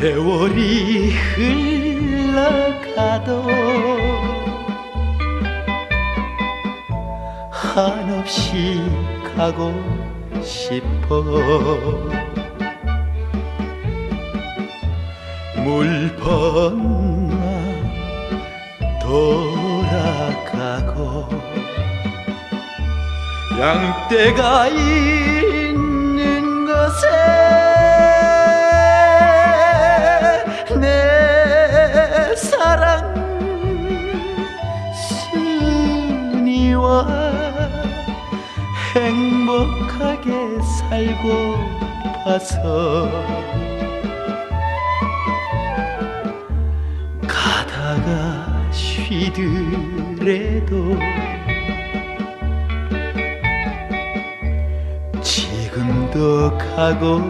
세월이 흘러가도 한없이 가고 싶어. 물 건너 돌아가고 양떼가 있 행복하게 살고 봐서 가다가 쉬더라도 지금도 가고